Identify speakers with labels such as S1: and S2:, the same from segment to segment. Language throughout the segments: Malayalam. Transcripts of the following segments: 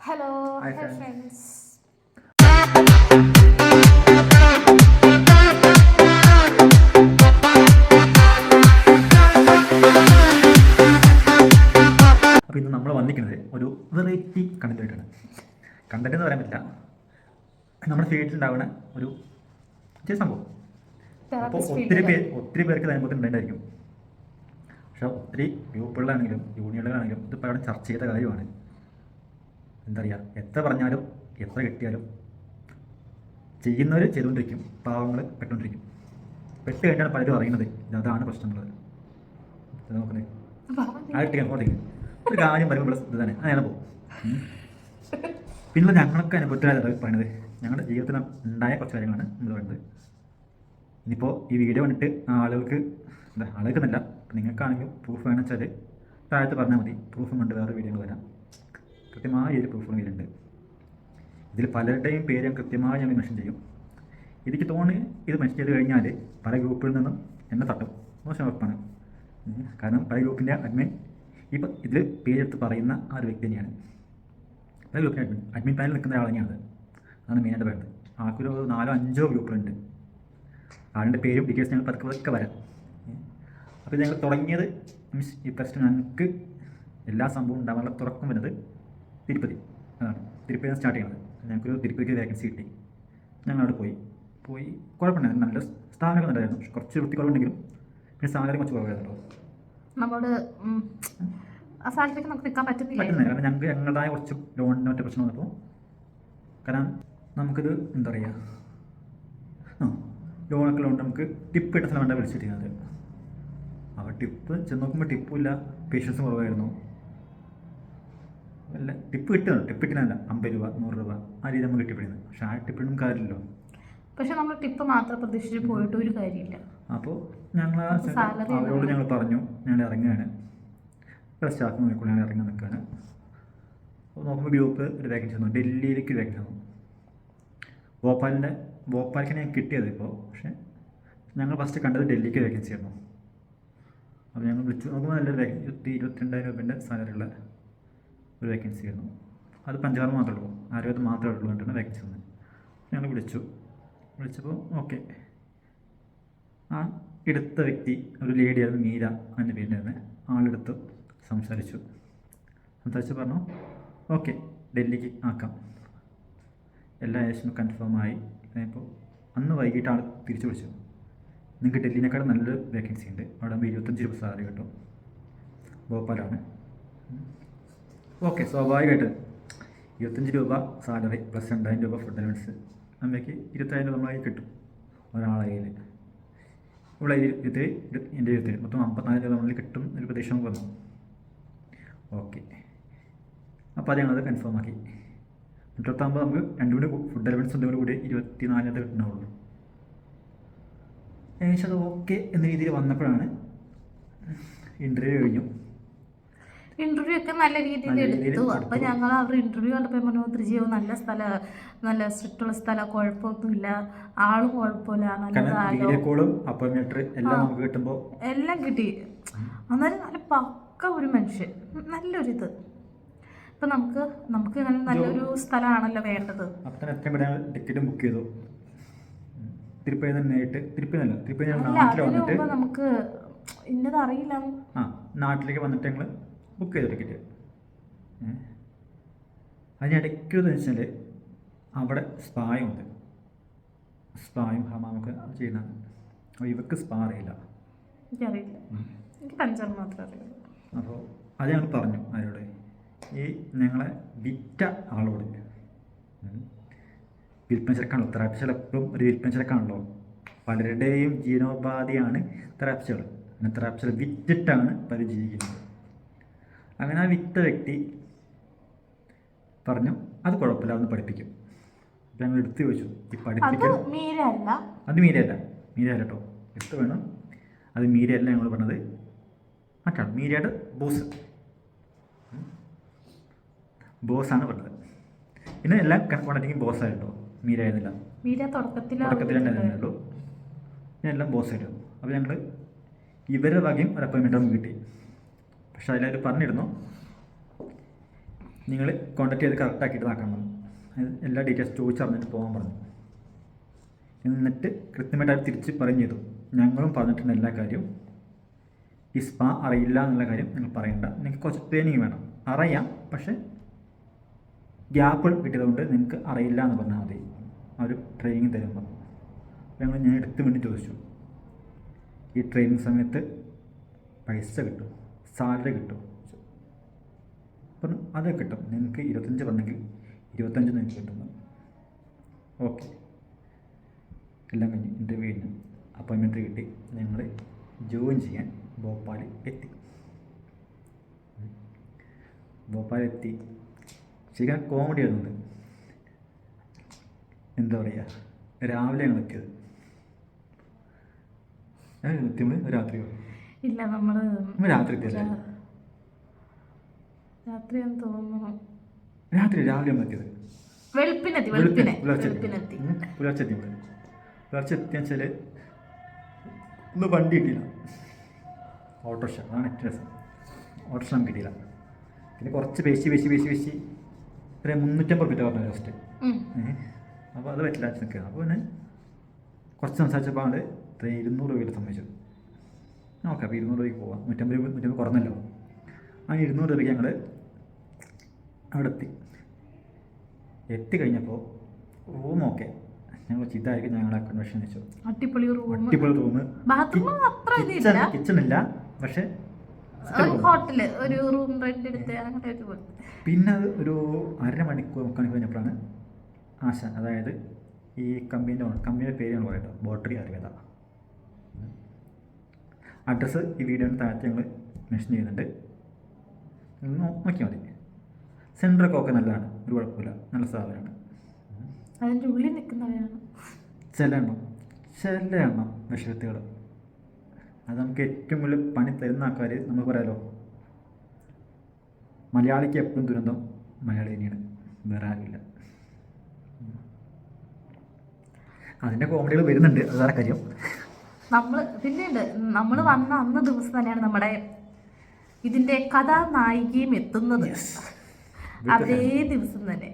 S1: Hello high. ഫ്രണ്ട്സ്
S2: അപ്പോൾ ഇന്ന് നമ്മൾ വന്നിരിക്കുന്നത് ഒരു വെറൈറ്റി കണ്ടന്റായിട്ടാണ് കണ്ടന്റ് എന്ന് പറയാൻ പറ്റില്ല. നമ്മുടെ ഫീൽഡിലുണ്ടാവുന്ന ഒരു ചെറിയ സംഭവം. അപ്പോൾ ഒത്തിരി പേര് ഒത്തിരി പേർക്ക് അതിനെപ്പറ്റി ഉണ്ടായിരിക്കും. പക്ഷെ ഒത്തിരി ഗ്രൂപ്പുകളിലാണെങ്കിലും യൂണിയനുകളാണെങ്കിലും ഇതിപ്പോൾ അവിടെ ചർച്ച ചെയ്ത കാര്യമാണ്. എന്താ പറയുക എത്ര പറഞ്ഞാലും എത്ര കിട്ടിയാലും ചെയ്യുന്നവർ ചെയ്തുകൊണ്ടിരിക്കും പാവങ്ങൾ പെട്ടുകൊണ്ടിരിക്കും. പെട്ട് കഴിഞ്ഞാണ് പലരും അറിയുന്നത് അതാണ് പ്രശ്നമുള്ളത്. നോക്കണേ. ഒരു കാര്യം പറയുമ്പോൾ ഇത് തന്നെ. അങ്ങനെ പോകും. പിന്നെ ഞങ്ങൾക്ക് അനുഭവത്തിലാണ് പറയുന്നത് ഞങ്ങളുടെ ജീവിതത്തിൽ ഉണ്ടായ കുറച്ച് കാര്യങ്ങളാണ് നമ്മൾ പറയുന്നത് ഇനിയിപ്പോൾ ഈ വീഡിയോ കണ്ടിട്ട് ആളുകൾക്ക് എന്താ ആളുകൾക്കെന്നല്ല നിങ്ങൾക്കാണെങ്കിൽ പ്രൂഫ് വേണമെന്ന് വെച്ചാൽ താഴത്ത് പറഞ്ഞാൽ മതി. പ്രൂഫും കൊണ്ട് വേറെ വീഡിയോകൾ വരാം. കൃത്യമായ ഒരു പ്രൂഫ് ഇതിലുണ്ട് ഇതിൽ പലരുടെയും പേര് ഞാൻ കൃത്യമായി ഞങ്ങൾ മെൻഷൻ ചെയ്യും. എനിക്ക് തോന്നി ഇത് മെൻഷൻ ചെയ്ത് കഴിഞ്ഞാൽ പല ഗ്രൂപ്പിൽ നിന്നും എന്നെ തട്ടും. മോശം ഉറപ്പാണ്. കാരണം പല ഗ്രൂപ്പിന്റെ അഡ്മിൻ ഇപ്പം ഇതിൽ പേരെടുത്ത് പറയുന്ന ആ ഒരു വ്യക്തി തന്നെയാണ്. പല ഗ്രൂപ്പിന്റെ അഡ്മിൻ അഡ്മിൻ പാനൽ നിൽക്കുന്ന ഒരാൾ തന്നെയാണ് അതാണ് മെയിനായിട്ട് പറയുന്നത്. ആൾക്കൊരു നാലോ അഞ്ചോ ഗ്രൂപ്പുകളുണ്ട് ആളുടെ പേരും ഡീറ്റെയിൽസ് ഞങ്ങൾ പതുക്കെ പതുക്കെ വരാം. അപ്പോൾ ഞങ്ങൾ തുടങ്ങിയത് മീൻസ് ഈ പ്രശ്നം ഞങ്ങൾക്ക് എല്ലാ സംഭവവും ഉണ്ടാവാനുള്ള തുടക്കം വരുന്നത് തിരുപ്പതി. അതാണ് തിരുപ്പതി സ്റ്റാർട്ട് ചെയ്യണത്. ഞങ്ങൾക്കൊരു തിരുപ്പതിക്ക് വേക്കൻസി കിട്ടി. ഞങ്ങൾ അവിടെ പോയി. പോയി കുഴപ്പമുണ്ടായിരുന്നു നല്ല സ്ഥാപനമൊക്കെ ഉണ്ടായിരുന്നു പക്ഷെ കുറച്ച് വൃത്തിക്കുറവുണ്ടെങ്കിലും പിന്നെ സാലറി കുറച്ച് കുറവായിരുന്നു.
S1: ആ സാലറിക്ക് നമുക്ക് നിൽക്കാൻ പറ്റുന്നില്ല?
S2: പറ്റുന്നില്ല. കാരണം ഞങ്ങൾക്ക് ഞങ്ങളുടേതായ കുറച്ച് ലോണിന്റെ മറ്റു പ്രശ്നം വന്നപ്പോൾ കാരണം നമുക്കിത് എന്താ പറയുക? ആ ലോണൊക്കെ ഉള്ളതുകൊണ്ട് നമുക്ക് ടിപ്പ് കിട്ടുന്ന സ്ഥലം വേണ്ട വിളിച്ചിരിക്കുന്നത് അപ്പോൾ ടിപ്പ് ചെന്ന് നോക്കുമ്പോൾ ടിപ്പും ഇല്ല. പേഷ്യൻസും കുറവായിരുന്നു. അല്ല ടിപ്പ് കിട്ടുന്നുണ്ട്. ടിപ്പ് കിട്ടുന്നില്ല അമ്പത് രൂപ നൂറ് രൂപ. ആ രീതി നമുക്ക് കിട്ടിപ്പിടുന്നത്. പക്ഷെ ആ ടിപ്പിനും കാര്യമില്ലല്ലോ.
S1: പക്ഷെ നമ്മൾ ടിപ്പ് മാത്രം പ്രതീക്ഷിച്ച് പോയിട്ട് ഒരു കാര്യമില്ല.
S2: അപ്പോൾ ഞങ്ങൾ അവരോട് ഞങ്ങൾ പറഞ്ഞു. ഞങ്ങൾ ഇറങ്ങുകയാണ്. ഇവിടെ സ്റ്റാഫ് നോക്കിക്കൊണ്ട് ഞങ്ങൾ ഇറങ്ങി നിൽക്കുകയാണ്. അപ്പോൾ നോക്കുമ്പോൾ ഗ്രൂപ്പ് ഒരു വേക്കൻസി വന്നു. ഡൽഹിയിലേക്ക് വേക്കൻസി വന്നു. ഭോപ്പാലിന്റെ ഭോപ്പാലിക്ക് ഞാൻ കിട്ടിയത് ഇപ്പോൾ. പക്ഷേ ഞങ്ങൾ ഫസ്റ്റ് കണ്ടത് ഡൽഹിക്ക് വേക്കൻസി ആയിരുന്നു. അപ്പോൾ ഞങ്ങൾ വിളിച്ചു. നോക്കുമ്പോൾ നല്ലൊരു വേക്കൻസി ഇരുപത്തി ഇരുപത്തിരണ്ടായിരം രൂപേന്റെ സാലറിയുള്ള ഒരു വേക്കൻസി ആയിരുന്നു. അത് പഞ്ചാറ് മാത്രമേ ഉള്ളൂ. ആയുർവേദം മാത്രമേ ഉള്ളൂ കണ്ടിട്ട് വേക്കൻസി വന്നത്. ഞങ്ങൾ വിളിച്ചു. വിളിച്ചപ്പോൾ ഓക്കെ ആ എടുത്ത വ്യക്തി ഒരു ലേഡിയായിരുന്നു മീര എന്റെ പേരിലായിരുന്നു ആളെടുത്ത് സംസാരിച്ചു. സംസാരിച്ച് പറഞ്ഞു ഓക്കെ ഡൽഹിക്ക് ആക്കാം. എല്ലാ ഏഷ്യനും കൺഫേം ആയി. ഇപ്പോൾ അന്ന് വൈകിട്ട് ആൾ തിരിച്ചു വിളിച്ചു. നിങ്ങൾക്ക് ഡൽഹിനേക്കാളും നല്ലൊരു വേക്കൻസി ഉണ്ട്. അവിടെ ഇരുപത്തഞ്ച് രൂപ സാലറി കിട്ടും. ഭോപ്പാലാണ് ഓക്കെ സ്വാഭാവികമായിട്ട് ഇരുപത്തഞ്ച് രൂപ സാലറി പ്ലസ് രണ്ടായിരം രൂപ ഫുഡ് അലവൻസ് അമ്മയ്ക്ക് ഇരുപത്തായിരം രൂപ നമ്മളായി കിട്ടും ഒരാളെ കയ്യിൽ ഇവിടെ ഇരുപത്തി എന്റെ ഇരുപത്തി മൊത്തം അമ്പത്തിനാല് രൂപ നമ്മളിൽ കിട്ടും ഒരു പ്രതീക്ഷ നമുക്ക് വന്നു. ഓക്കെ. അപ്പോൾ അത് ഞങ്ങളത് കൺഫേം ആക്കി. എന്നിട്ടാകുമ്പോൾ നമുക്ക് രണ്ടു കൂടി ഫുഡ് അലവൻസ് ഉണ്ടെങ്കിൽ കൂടി ഇരുപത്തി നാലിനകത്ത് കിട്ടണുള്ളൂ. ഏകദേശം അത് ഓക്കെ എന്ന രീതിയിൽ വന്നപ്പോഴാണ് ഇന്റർവ്യൂ കഴിഞ്ഞു.
S1: ഇന്റർവ്യൂ ഒക്കെ നല്ല രീതിയിൽ എടുത്തു. അപ്പൊ ഞങ്ങൾ അവരുടെ ഇന്റർവ്യൂ കണ്ടപ്പോൾ പറഞ്ഞു ത്രിജീവ് നല്ല സ്ഥല നല്ല സ്ട്രിക്ട് ഉള്ള സ്ഥലം കുഴപ്പമൊന്നുമില്ല. ആൾ കുഴപ്പമില്ല
S2: എല്ലാം
S1: കിട്ടി. അന്നേരം നല്ല പക്ക ഒരു മനുഷ്യൻ. നല്ലൊരിത്. ഇപ്പൊ നമുക്ക് നമുക്ക് ഇങ്ങനെ നല്ലൊരു സ്ഥലമാണല്ലോ വേണ്ടത്.
S2: ടിക്കറ്റും ബുക്ക് ചെയ്തു. തിരുപ്പതി തന്നെ നേരിട്ട് തിരുപ്പതി തിരുപ്പതി
S1: അല്ല
S2: വന്നിട്ട്
S1: നമുക്ക് ഇന്നത് അറിയില്ല.
S2: ആ നാട്ടിലേക്ക് വന്നിട്ട് ഞങ്ങൾ ബുക്ക് ചെയ്തു ടിക്കറ്റ് അതിനിടയ്ക്ക് എന്ന് വെച്ചാൽ അവിടെ സ്പായുണ്ട് സ്പായും ഹമാമൊക്കെ ചെയ്യുന്നതാണ്. അപ്പോൾ ഇവർക്ക് സ്പാ അറിയില്ല.
S1: എനിക്കറിയില്ല. എനിക്ക് പഞ്ചർ മാത്രമേ അറിയുള്ളൂ.
S2: അപ്പോൾ അത് ഞങ്ങൾ പറഞ്ഞു ആരോട് ഈ ഞങ്ങളെ വിറ്റ ആളോട്. വിൽപ്പന ചരക്കാണല്ലോ തെറാപ്പിച്ചകൾ എപ്പോഴും ഒരു വിൽപ്പന ചരക്കാണല്ലോ പലരുടെയും ജീവനോപാധിയാണ് തെറാപ്പിച്ചകൾ അങ്ങനെ തെറാപ്പിച്ചകൾ വിറ്റിട്ടാണ് പരിചയിക്കുന്നത് ജീവിക്കുന്നത്. അങ്ങനെ ആ വിറ്റ വ്യക്തി പറഞ്ഞു അത് കുഴപ്പമില്ല അതൊന്ന് പഠിപ്പിക്കും. അപ്പം ഞങ്ങൾ എടുത്തു ചോദിച്ചു ഈ
S1: മീരല്ല
S2: അത് മീരയല്ല? മീരയല്ല. കേട്ടോ എടുത്ത് വേണം. അത് മീരയല്ല ഞങ്ങൾ പറഞ്ഞത്. മറ്റാണ് മീരയുടെ ബോസ്. ബോസാണ് പറഞ്ഞത്. പിന്നെ എല്ലാം കണക്കുണ്ടെങ്കിൽ ബോസായിട്ടോ
S1: മീര തുടക്കത്തിൽ
S2: തുടക്കത്തിൽ ഉണ്ടായിരുന്നുള്ളൂ ഞാൻ എല്ലാം ബോസായിട്ടു അപ്പോൾ ഞങ്ങൾ ഇവരുടെ വകയും ഒരു അപ്പോയിൻമെന്റ് നമുക്ക് കിട്ടി. പക്ഷേ അതിലവർ പറഞ്ഞിരുന്നു. നിങ്ങൾ കോൺടാക്ട് ചെയ്ത് കറക്റ്റ് ആക്കിയിട്ട് നാക്കാൻ പറഞ്ഞു. എല്ലാ ഡീറ്റെയിൽസ് ചോദിച്ചറിഞ്ഞിട്ട് പോകാൻ പറഞ്ഞു. എന്നിട്ട് കൃത്യമായിട്ട് അവർ തിരിച്ച് പറഞ്ഞു ചെയ്തു. ഞങ്ങളും പറഞ്ഞിട്ടുണ്ട് എല്ലാ കാര്യവും. ഈ സ്പാ അറിയില്ല എന്നുള്ള കാര്യം നിങ്ങൾ പറയണ്ട. നിങ്ങൾക്ക് കുറച്ച് ട്രെയിനിങ് വേണം. അറിയാം പക്ഷേ ഗ്യാപ്പ് കിട്ടിയതുകൊണ്ട് നിങ്ങൾക്ക് അറിയില്ല എന്ന് പറഞ്ഞാൽ മതി. ഒരു ട്രെയിനിങ് തരുമ്പോൾ ഞങ്ങൾ ഞാൻ എടുത്ത് വേണ്ടി ചോദിച്ചു. ഈ ട്രെയിനിങ് സമയത്ത് പൈസ കിട്ടും സാലറി കിട്ടും. പറഞ്ഞു അത് കിട്ടും. നിങ്ങൾക്ക് ഇരുപത്തഞ്ച് പറഞ്ഞെങ്കിൽ ഇരുപത്തഞ്ച് നിങ്ങൾക്ക് കിട്ടുന്നു. ഓക്കെ. എല്ലാം കഴിഞ്ഞ് ഇന്റർവ്യൂ കഴിഞ്ഞു അപ്പോയിൻമെന്റ് കിട്ടി. ഞങ്ങൾ ജോയിൻ ചെയ്യാൻ ഭോപ്പാൽ എത്തി. ഭോപ്പാൽ എത്തി. ശരിക്കും കോമഡി ആയിരുന്നത് എന്താ പറയുക രാവിലെ ഞങ്ങൾ എത്തിയത്. ഞങ്ങൾ എത്തിയത് രാത്രിയോ?
S1: ഇല്ല
S2: നമ്മൾ രാത്രി
S1: രാത്രിയാന്ന് തോന്നുന്നു.
S2: രാത്രി രാവിലെ എത്തിയത്
S1: വെളുപ്പിനെത്തി
S2: വെളുപ്പിനെ
S1: വെളുപ്പിനെ
S2: പുലർച്ചെ
S1: വെളുപ്പിനെത്തി.
S2: ഉം, പുലർച്ചെ എത്തി എത്തിയെന്ന് വെച്ചാൽ ഒന്ന് വണ്ടി കിട്ടിയില്ല. ഓട്ടോറിക്ഷ അതാണ് ഏറ്റവും രസം. ഓട്ടോറിക്ഷ നമുക്ക് കിട്ടിയില്ല. പിന്നെ കുറച്ച് പേശി പേശി പേശി പേശി. ഒരു മുന്നൂറ്റമ്പത് രൂപ പറഞ്ഞു ജസ്റ്റ് അപ്പോൾ അത് പറ്റില്ല നിൽക്കുക അപ്പോൾ പിന്നെ കുറച്ച് സംസാരിച്ചപ്പോൾ ഇത്ര ഇരുന്നൂറ് രൂപയിൽ സമ്മതിച്ചു. നോക്കാം അപ്പോൾ ഇരുന്നൂറ് രൂപയ്ക്ക് പോവാം. നൂറ്റമ്പത് രൂപ നൂറ്റമ്പത് കുറഞ്ഞല്ലോ. ആ ഇരുന്നൂറ് രൂപയ്ക്ക് ഞങ്ങൾ അവിടെ എത്തി എത്തിക്കഴിഞ്ഞപ്പോൾ റൂം ഓക്കെ ഞങ്ങൾ ചിത്തായിരിക്കും ഞങ്ങളുടെ കൺവെൻഷൻ വെച്ചു
S1: അടിപൊളി റൂം
S2: അടിപൊളി റൂം കിച്ചൺ ഇല്ല. പക്ഷേ
S1: ഹോട്ടൽ ഒരു റൂം റെന്റ് എടുത്ത് അങ്ങനെ
S2: പിന്നെ അത് ഒരു അരമണിക്കൂർ മുക്കാൽ മണിക്കൂർ കഴിഞ്ഞപ്പോഴാണ് ആശ അതായത് ഈ കമ്പനീന്റെ കമ്പനിയുടെ പേര് ഞങ്ങൾ പറയട്ടോ ബോട്ടറി അറിവേദ അഡ്രസ്സ് ഈ വീഡിയോയുടെ താഴത്ത് ഞങ്ങൾ മെൻഷൻ ചെയ്യുന്നുണ്ട്. നോക്കിയാൽ മതി. സെന്ററൊക്കെ ഒക്കെ നല്ലതാണ്. ഒരു കുഴപ്പമില്ല. നല്ല സാധനമാണ്.
S1: അതിന്റെ ഉള്ളിൽ നിൽക്കുന്നവരാണ്
S2: ചില എണ്ണം. ചില എണ്ണം വിഷയത്തുകൾ. അത് നമുക്ക് ഏറ്റവും കൂടുതൽ പണി തരുന്ന ആൾക്കാർ നമുക്ക് പറയാലോ? മലയാളിക്ക് എപ്പോഴും ദുരന്തം മലയാളി തന്നെയാണ്. വേറെ ആരുമില്ല. അതിന്റെ കോമഡികൾ വരുന്നുണ്ട്. അതാണ് കാര്യം.
S1: നമ്മൾ പിന്നീട് നമ്മൾ വന്ന അന്ന് ദിവസം തന്നെയാണ് നമ്മുടെ ഇതിന്റെ കഥാനായികയും എത്തുന്നത്. അതേ ദിവസം തന്നെ.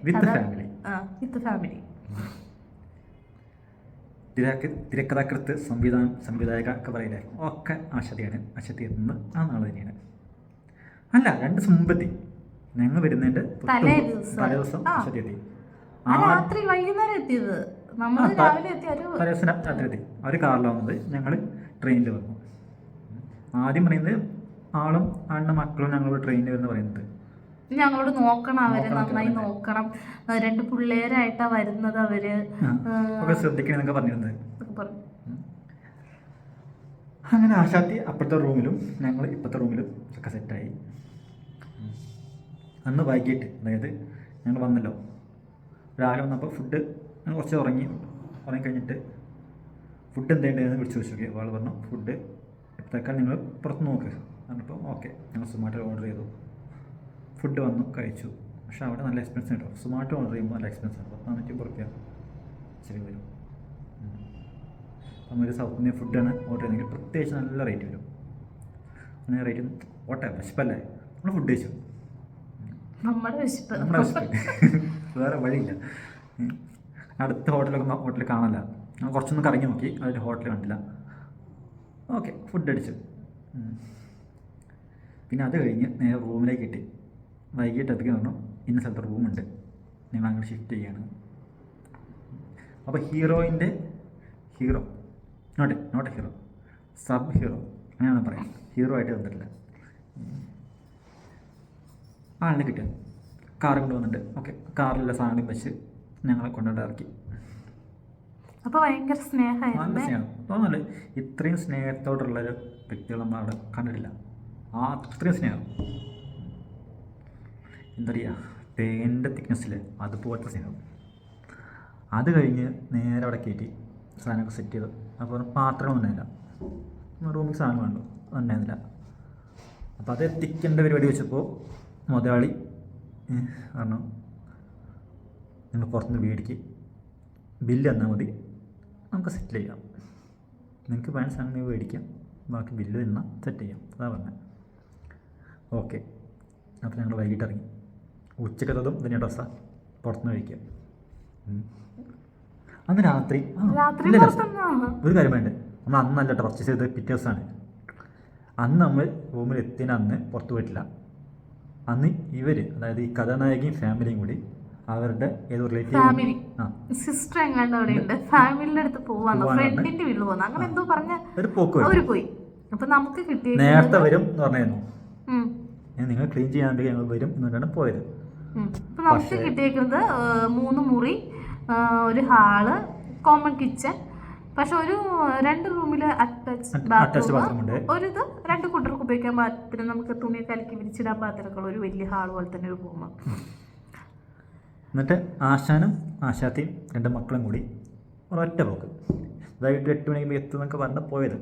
S1: വിത്ത് ഫാമിലി
S2: തിരക്ക് തിരക്കഥാകൃത്ത് സംവിധാനം സംവിധായക ഒക്കെ പറയില്ലേ ഒക്കെ ആശതിയാണ്. ആശതി എത്തുന്നത് ആ നാൾ തന്നെയാണ്. അല്ല രണ്ട് സമ്പത്തി മുമ്പെത്തി. ഞങ്ങൾ വരുന്നതിന്റെ
S1: തലേ ദിവസം.
S2: ആശതി എത്തി.
S1: രാത്രി വൈകുന്നേരം എത്തിയത്. നമ്മൾ
S2: ആ,
S1: രാവിലെ എത്തിയ ഒരു
S2: തലേ ദിവസം രാ- രാത്രി അവർ കാറിൽ വന്നത്. ഞങ്ങൾ ട്രെയിനിൽ വന്നു. ആദ്യം പറയുന്നത് ആളും അണ്ണ മക്കളും ഞങ്ങളോട് ട്രെയിനിൽ വരുന്ന പറയുന്നത്.
S1: ഞങ്ങളോട് നോക്കണം
S2: അവർ
S1: നന്നായി നോക്കണം. രണ്ട് പിള്ളേരായിട്ടാ വരുന്നത് അവർ.
S2: ആ, ഒക്കെ ശ്രദ്ധിക്കണം എന്നൊക്കെ പറഞ്ഞിരുന്നത്. അങ്ങനെ ആശാത്തി അപ്പുറത്തെ റൂമിലും ഞങ്ങൾ ഇപ്പോഴത്തെ റൂമിലും ഒക്കെ സെറ്റായി അന്ന് വൈകിട്ട് അതായത് ഞങ്ങൾ വന്നല്ലോ. രാവിലെ വന്നപ്പോൾ ഫുഡ് ഞങ്ങൾ കുറച്ച് ഉറങ്ങി ഉറങ്ങി കഴിഞ്ഞിട്ട് ഫുഡ് എന്തുണ്ടെന്ന് വിളിച്ച് ചോദിച്ചു നോക്കി. അവൾ പറഞ്ഞു ഫുഡ് തൽക്കാലം നിങ്ങൾ പുറത്ത് നോക്ക്. പറഞ്ഞപ്പോൾ ഓക്കെ ഞങ്ങൾ സുമാറ്റോ ഓർഡർ ചെയ്തു. ഫുഡ് വന്നു കഴിച്ചു. പക്ഷെ അവിടെ നല്ല എക്സ്പെൻസ് കേട്ടോ. സുമാറ്റോ ഓർഡർ ചെയ്യുമ്പോൾ നല്ല എക്സ്പെൻസ് ആണ്. പത്ത് നാനൂറ്റി റുപ്യ ശരി വരും. അപ്പം ഒരു സൗത്ത് ഇന്ത്യൻ ഫുഡാണ് ഓർഡർ ചെയ്യുന്നതെങ്കിൽ പ്രത്യേകിച്ച് നല്ല റേറ്റ് വരും. അങ്ങനെ റേറ്റ് ഓട്ടെ വിശപ്പല്ലേ? നമ്മൾ ഫുഡ് കഴിച്ചു.
S1: നമ്മുടെ വിശപ്പ്.
S2: നമ്മുടെ വിശപ്പ്. വേറെ വഴിയില്ല. അടുത്ത ഹോട്ടലൊക്കെ ഹോട്ടൽ കാണില്ല നമ്മൾ കുറച്ചൊന്ന് കറങ്ങി നോക്കി അതിൽ ഹോട്ടൽ കണ്ടില്ല. ഓക്കെ ഫുഡ് അടിച്ചു. പിന്നെ അത് കഴിഞ്ഞ് നേരെ റൂമിലേക്ക് കിട്ടി വൈകിട്ട് എത്തിക്ക് പറഞ്ഞു ഇന്ന സ്ഥലത്ത് റൂമുണ്ട്. നിങ്ങൾ അങ്ങോട്ട് ഷിഫ്റ്റ് ചെയ്യാണ്. അപ്പോൾ ഹീറോയിന്റെ hero not not hero sub hero അങ്ങനെയാണ് പറയാം ഹീറോ ആയിട്ട് തന്നിട്ടില്ല ആളിനെ കിട്ടിയത് കാർ വന്നിട്ടുണ്ട്. ഓക്കെ കാറിലുള്ള സാധനം വെച്ച് ഞങ്ങളെ കൊണ്ടുകൊണ്ട് ഇറക്കി.
S1: അപ്പൊ ഭയങ്കര സ്നേഹമായിരുന്നു
S2: സ്നേഹം. തോന്നല്ലേ ഇത്രയും സ്നേഹത്തോടുള്ളൊരു വ്യക്തികൾ നമ്മൾ അവിടെ കണ്ടിട്ടില്ല. ആ അത്രയും സ്നേഹം. എന്താ പറയുക തേന്റെ തിക്നെസ്സിൽ അതുപോലത്തെ സ്നേഹം. അത് കഴിഞ്ഞ് നേരെ അവിടെ കയറ്റി സാധനമൊക്കെ സെറ്റ് ചെയ്തു. അപ്പോൾ പാത്രങ്ങൾ ഉണ്ടായില്ല. റൂമിൽ സാധനം വേണ്ടു ഉണ്ടായിരുന്നില്ല. അപ്പോൾ അത് എത്തിക്കേണ്ട പരിപാടി വെച്ചപ്പോൾ മുതലാളി പറഞ്ഞു നിങ്ങൾ പുറത്തുനിന്ന് മേടിക്ക് ബില്ല് തന്നാൽ മതി. നമുക്ക് സെറ്റിൽ ചെയ്യാം. നിങ്ങൾക്ക് നിങ്ങൾ മേടിക്കാം. ബാക്കി ബില്ല് തന്നാൽ സെറ്റ് ചെയ്യാം. അതാ പറഞ്ഞത് ഓക്കെ അപ്പോൾ ഞങ്ങൾ വൈകിട്ട് ഇറങ്ങി. ഉച്ചക്കത്തതും ഇതിന്റെ ഡ്രസ്സാണ് പുറത്തുനിന്ന് കഴിക്കുക അന്ന് രാത്രി ഒരു കാര്യം വേണ്ടേ നമ്മൾ അന്നല്ല പർച്ചേസ് ചെയ്തത് പിറ്റേ ദിവസമാണ് അന്ന് നമ്മൾ റൂമിൽ എത്തിയതിന് അന്ന് പുറത്തു പോയിട്ടില്ല. അന്ന് ഇവർ അതായത് ഈ കഥാനായകയും ഫാമിലിയും കൂടി അവരുടെ ഏതോ
S1: ഫാമിലി സിസ്റ്റർ എങ്ങാണ്ട് അവിടെ ഉണ്ട് ഫാമിലിയുടെ അടുത്ത് പോവാന്ന് ഫ്രണ്ടിന്റെ വീട്ടിൽ പോവാന്ന് അങ്ങനെ എന്തോ പറഞ്ഞ
S2: ഒരു പോക്ക്
S1: അവർ പോയി. അപ്പൊ നമുക്ക് കിട്ടിയ
S2: നേരത്തെ വരും എന്ന് പറഞ്ഞിരുന്നു. നിങ്ങൾ ക്ലീൻ ചെയ്യാണ്ടെങ്കിൽ ഞങ്ങൾ വരും എന്നിട്ടാണ് പോയത്.
S1: ഉം. അപ്പൊ നമുക്ക് കിട്ടിയേക്കുന്നത് മൂന്ന് മുറി ഒരു ഹാൾ കോമൺ കിച്ചൺ പക്ഷെ ഒരു രണ്ട് റൂമിൽ അറ്റാച്ച്
S2: ബാത്റൂം.
S1: ഒരു ഇത് രണ്ട് കുട്ടികൾക്ക് ഉപയോഗിക്കാൻ പാത്രം നമുക്ക് തുണിയൊക്കെ അലക്കി വിരിച്ചിടാൻ പാത്രങ്ങൾ ഒരു വലിയ ഹാൾ പോലെ തന്നെ ഒരു റൂം
S2: എന്നിട്ട് ആശാനും ആശാത്തിയും രണ്ട് മക്കളും കൂടി ഒരൊറ്റ പോക്ക്. വൈകിട്ട് എട്ട് മണിക്ക് എത്തുമെന്നൊക്കെ പറഞ്ഞ് പോയത്.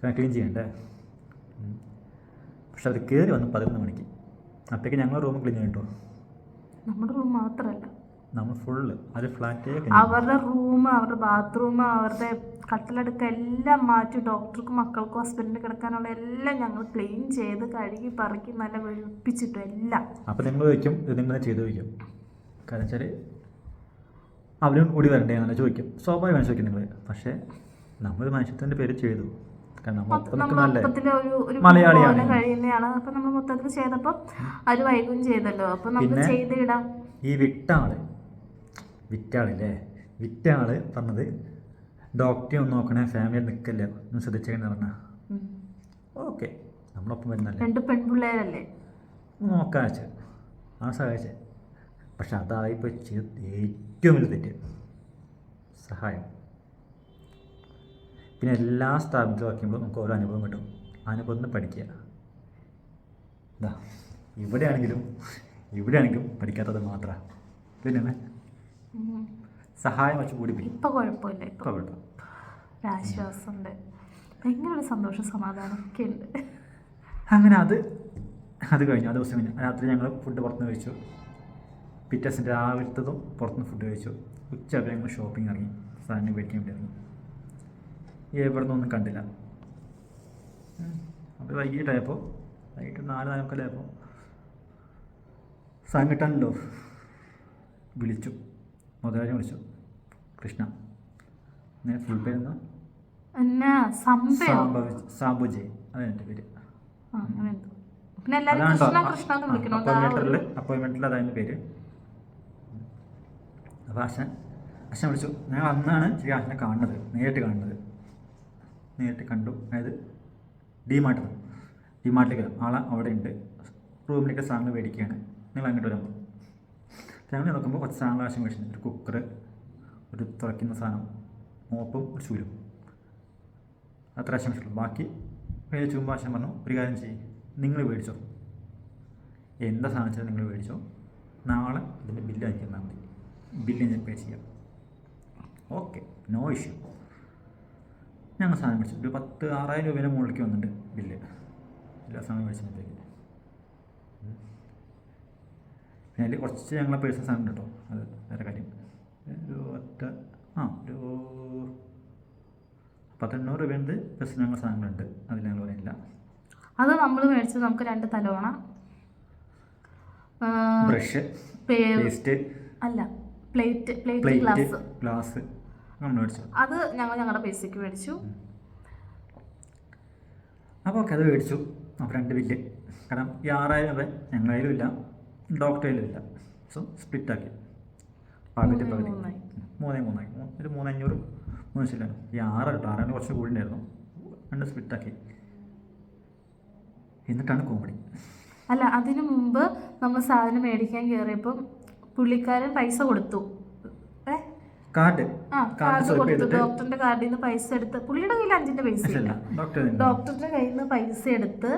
S2: കാരണം ക്ലീൻ ചെയ്യണ്ടേ. പക്ഷെ അവർ കയറി വന്നു പതിനൊന്ന് മണിക്ക്. അപ്പോഴേക്ക് ഞങ്ങൾ റൂം ക്ലീൻ ചെയ്യട്ടോ
S1: നമ്മുടെ റൂം മാത്രമല്ല
S2: നമ്മൾ ഫുള്ള് അത് ഫ്ലാറ്റേ
S1: അവരുടെ റൂം അവരുടെ ബാത്റൂം അവരുടെ കട്ടിലടുക്ക എല്ലാം മാറ്റി ഡോക്ടർക്കും മക്കൾക്കും ഹസ്ബൻഡിന് കിടക്കാനുള്ള എല്ലാം ഞങ്ങൾ ക്ലീൻ ചെയ്ത് കഴുകി പറക്കി നല്ല വെളുപ്പിച്ചിട്ടു എല്ലാം.
S2: അപ്പോൾ നിങ്ങൾ ചോദിക്കും ഇത് നിങ്ങൾ ചെയ്തു ചോദിക്കും കാരണം വെച്ചാൽ അവരും കൂടി വരണ്ടേ എന്നല്ല ചോദിക്കും സ്വാഭാവികമാണ് ചോദിക്കും നിങ്ങൾ പക്ഷേ നമ്മൾ മനുഷ്യത്തിന്റെ പേര് ചെയ്തു. നമ്മൾ മലയാളിയാണ്.
S1: കഴിയുന്നതാണ്. അപ്പൊ മൊത്തത്തിൽ വൈകും ചെയ്തല്ലോ. അപ്പൊ നമുക്ക്
S2: പിന്നെ-
S1: ചെയ്തിടാം
S2: ഈ വിട്ടാൾ വിറ്റാളില്ലേ വിറ്റ ആളില്ലേ? വിറ്റ ആൾ പറഞ്ഞത് ഡോക്ടറെ ഒന്ന് നോക്കണേ ഫാമിലി നിൽക്കല്ലേ ഒന്ന് ശ്രദ്ധിച്ചേന്ന് പറഞ്ഞാൽ. ഓക്കെ. നമ്മളൊപ്പം വരുന്നല്ലേ?
S1: രണ്ട് പെൺപിള്ളേരല്ലേ?
S2: നോക്കാ നോക്കാൻ വെച്ച് ആ സഹായിച്ചേ. പക്ഷെ അതായിപ്പോൾ ചെയ്ത ഏറ്റവും വലിയ തെറ്റ്. സഹായം. പിന്നെ എല്ലാ സ്ഥാപനത്തിലും വയ്ക്കുമ്പോഴും നമുക്ക് ഓരോ അനുഭവം കിട്ടും. അനുഭവത്തിൽ നിന്ന് പഠിക്കുക. ഇതാ ഇവിടെയാണെങ്കിലും ഇവിടെയാണെങ്കിലും പഠിക്കാത്തത് മാത്രമാണ് പിന്നെ. സഹായം വെച്ച് കൂടി പോയി
S1: ഇപ്പൊ കുഴപ്പമില്ല ഇപ്പൊ.
S2: ആശ്വാസമുണ്ട്
S1: ഒരാശ്വാസമുണ്ട്. ഭയങ്കര സന്തോഷം സമാധാനം ഒക്കെ ഉണ്ട്.
S2: അങ്ങനെ അത് അത് കഴിഞ്ഞു. ആ ദിവസം കഴിഞ്ഞു രാത്രി ഞങ്ങൾ ഫുഡ് പുറത്തുനിന്ന് കഴിച്ചു. പിറ്റേസിന് രാവിലത്തതും പുറത്തുനിന്ന് ഫുഡ് കഴിച്ചു. ഉച്ച ഞങ്ങൾ ഷോപ്പിംഗ് ഇറങ്ങി. സാധനം മേടിക്കാൻ വേണ്ടി ഇറങ്ങി. എവിടെ നിന്നൊന്നും കണ്ടില്ല. അപ്പോൾ വൈകിട്ടായപ്പോൾ വൈകിട്ട് നാല് നാലൊക്കെല്ലായപ്പോൾ സാധനം കിട്ടാനല്ലോ വിളിച്ചു. മുതലാളി വിളിച്ചു. കൃഷ്ണ. അങ്ങനെ ഫുൾ സാംബ സാബുജി. അതാണ് എന്റെ പേര്.
S1: അപ്പോയിൻമെന്റിൽ
S2: അപ്പോയിൻമെന്റിൽ അതായിരുന്നു പേര്. അപ്പോൾ അച്ഛൻ അച്ഛൻ വിളിച്ചു. ഞങ്ങൾ അന്നാണ് ശരി അച്ഛനെ കാണുന്നത്. നേരിട്ട് കാണുന്നത്. നേരിട്ട് കണ്ടു. അതായത് ഡിമാർട്ടിൽ ഡിമാർട്ടിലേക്ക് വരാം. ആളെ അവിടെ ഉണ്ട് റൂമിലേക്ക് സാധനങ്ങൾ മേടിക്കുകയാണ്. നിങ്ങൾ അങ്ങോട്ട് പോകും ഞങ്ങൾ നോക്കുമ്പോൾ കുറച്ച് സാധനങ്ങൾ ആവശ്യം മേടിച്ചിട്ടുണ്ട് ഒരു കുക്കർ ഒരു തുറക്കുന്ന സാധനം. മോപ്പും ഒരു ചൂലും. അത്ര മേടിച്ചുള്ളൂ ബാക്കി പേര് ആവശ്യം പറഞ്ഞു ഒരു കാര്യം ചെയ്യും. നിങ്ങൾ മേടിച്ചോ. എന്താ സാധനം വെച്ചാൽ നിങ്ങൾ മേടിച്ചോ? നാളെ ഇതിന്റെ ബില്ല് അയച്ചു തന്നാൽ മതി. ബില്ല് ഞാൻ പേ ചെയ്യാം. Okay no issue. ഞങ്ങൾ സാധനം മേടിച്ചു. ഒരു പത്ത് ആറായിരം രൂപയുടെ മുകളിലേക്ക് വന്നിട്ടുണ്ട് ബില്ല്. എല്ലാ സാധനം മേടിച്ചപ്പോഴത്തേക്ക് പിന്നെ അതിൽ കുറച്ച് ഞങ്ങളെ പേഴ്സണൽ സാധനം കേട്ടോ. അത് വേറെ കാര്യം. ഒരു ഒറ്റ ആ ഒരു പത്തെണ്ണൂറ് രൂപയുണ്ട് പ്ലസ് ഞങ്ങൾ സാധനങ്ങളുണ്ട്. അതിൽ ഞങ്ങൾ പറയില്ല
S1: അത് നമ്മൾ മേടിച്ചത് നമുക്ക് രണ്ട് തലോണ.
S2: ബ്രഷ് പേസ്റ്റ്
S1: അല്ല പ്ലേറ്റ് പ്ലേറ്റ് ഗ്ലാസ്.
S2: ഗ്ലാസ്. നമ്മൾ മേടിച്ചു.
S1: അത് ഞങ്ങൾ ഞങ്ങളുടെ പൈസയ്ക്ക് മേടിച്ചു.
S2: അപ്പോൾ ഓക്കെ അത് മേടിച്ചു. അപ്പോൾ രണ്ട് ബില്ല്. കാരണം ഈ ആറായിരം രൂപ ഞങ്ങളതിലും ഇല്ല ഡോക്ടറിലും ഇല്ല. സോ സ്പ്ലിറ്റ് ആക്കി പകുതി
S1: മൂന്നേ മൂന്നായി.
S2: ഒരു മൂന്നഞ്ഞൂറ് മൂന്ന് ശരിയാണ് ഈ ആറ് കേട്ടോ ആറാണ് കുറച്ച് കൂടി ഉണ്ടായിരുന്നു. രണ്ട് സ്പ്ലിറ്റാക്കി. എന്നിട്ടാണ് കോമഡി
S1: അല്ല അതിനു മുമ്പ് നമ്മൾ സാധനം മേടിക്കാൻ കയറിയപ്പം പുള്ളിക്കാരൻ പൈസ കൊടുത്തു.
S2: കാർഡ്. കാർഡ്
S1: കൊടുത്തു. ഡോക്ടറിന്റെ കാർഡിൽ നിന്ന് പൈസ എടുത്ത് പുള്ളിയുടെ കയ്യിൽ അഞ്ചിന്റെ പൈസ ഇല്ല. ഡോക്ടറുടെ കയ്യിൽ നിന്ന് പൈസ എടുത്ത്